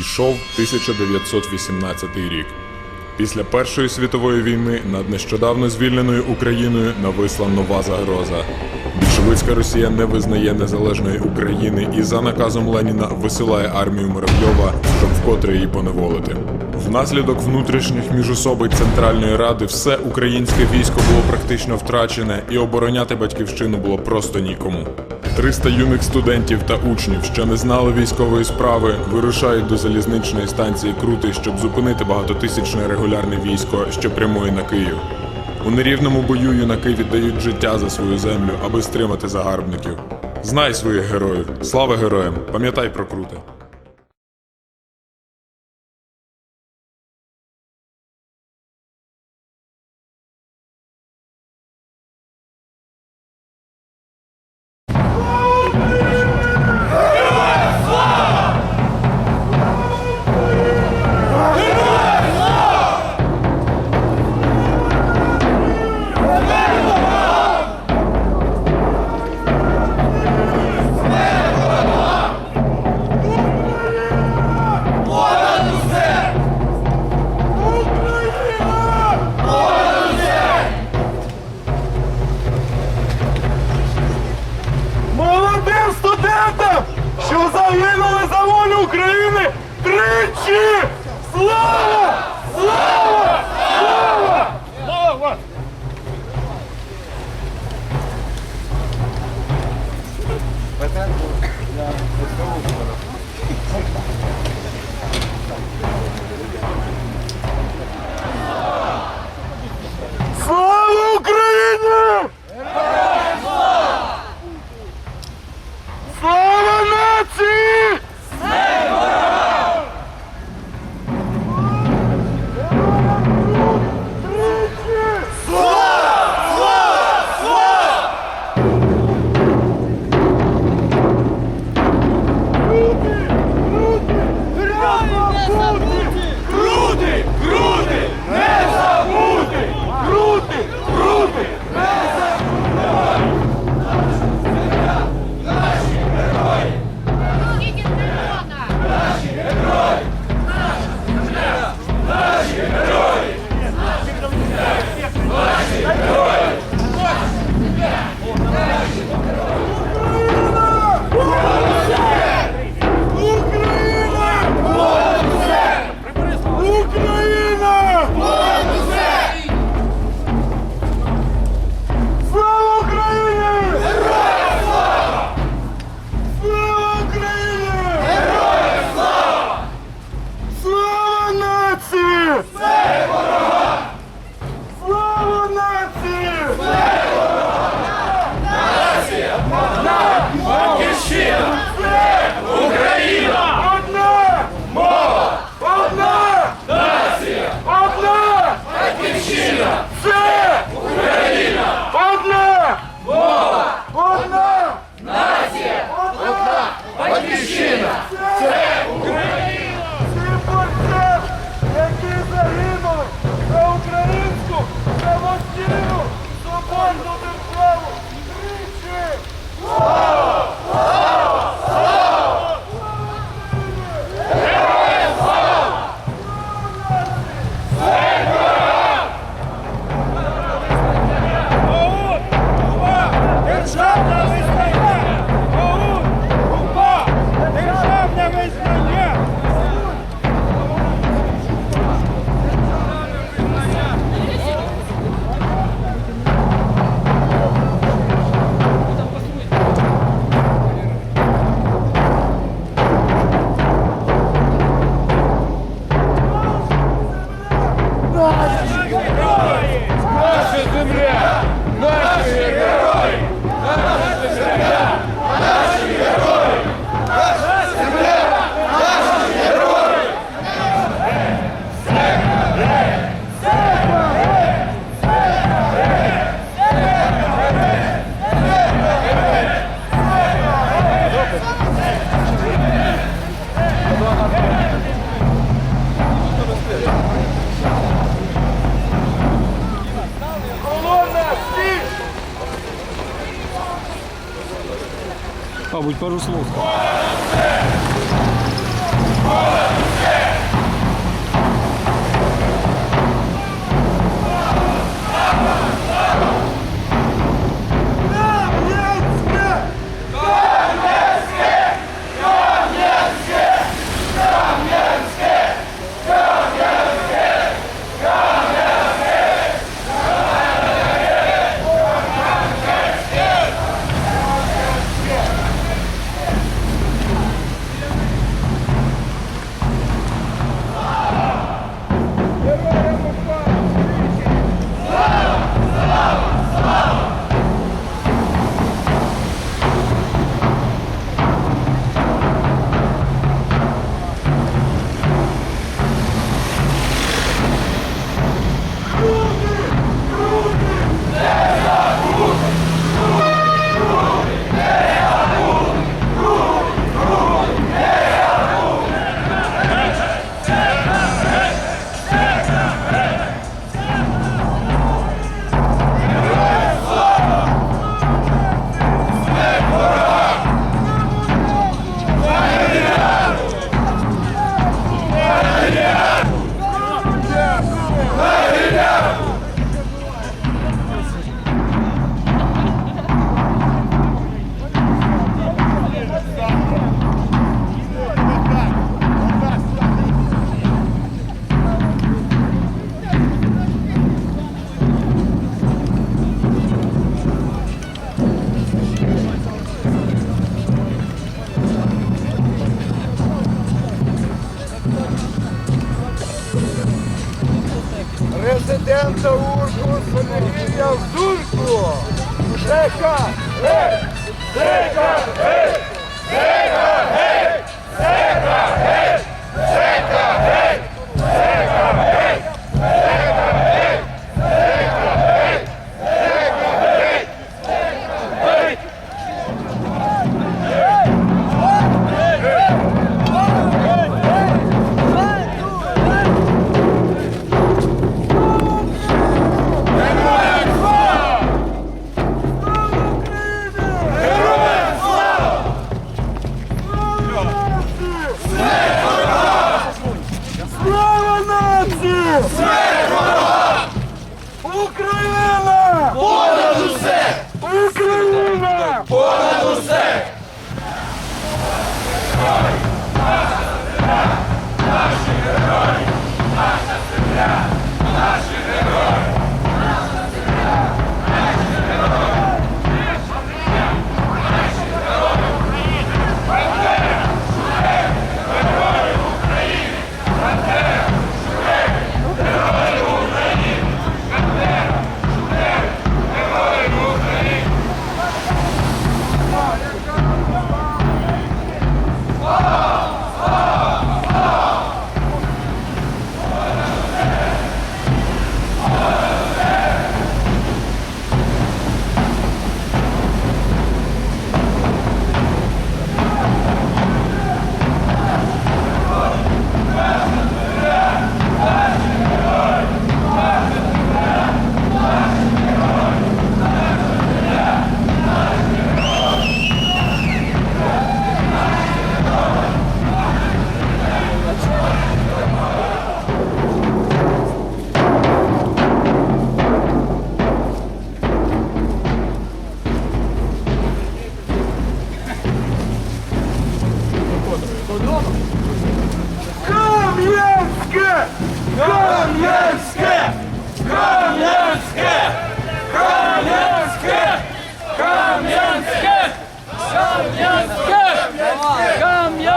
Йшов 1918 рік. Після Першої світової війни над нещодавно звільненою Україною нависла нова загроза. Більшовицька Росія не визнає незалежної України і за наказом Леніна висилає армію Муравйова, щоб вкотре її поневолити. Внаслідок внутрішніх міжособиць Центральної Ради все українське військо було практично втрачене, і обороняти батьківщину було просто нікому. 300 юних студентів та учнів, що не знали військової справи, вирушають до залізничної станції Крути, щоб зупинити багатотисячне регулярне військо, що прямує на Київ. У нерівному бою юнаки віддають життя за свою землю, аби стримати загарбників. Знай своїх героїв, слава героям, пам'ятай про круте. Мабуть, пару слов. президента Урсу Сергія Зурку. Жека! Гей! Жека! Гей!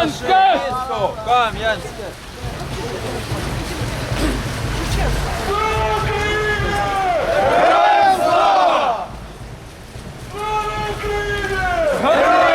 Кам'янське! Кам'янське! Героям слава! Слава Україні! Героям!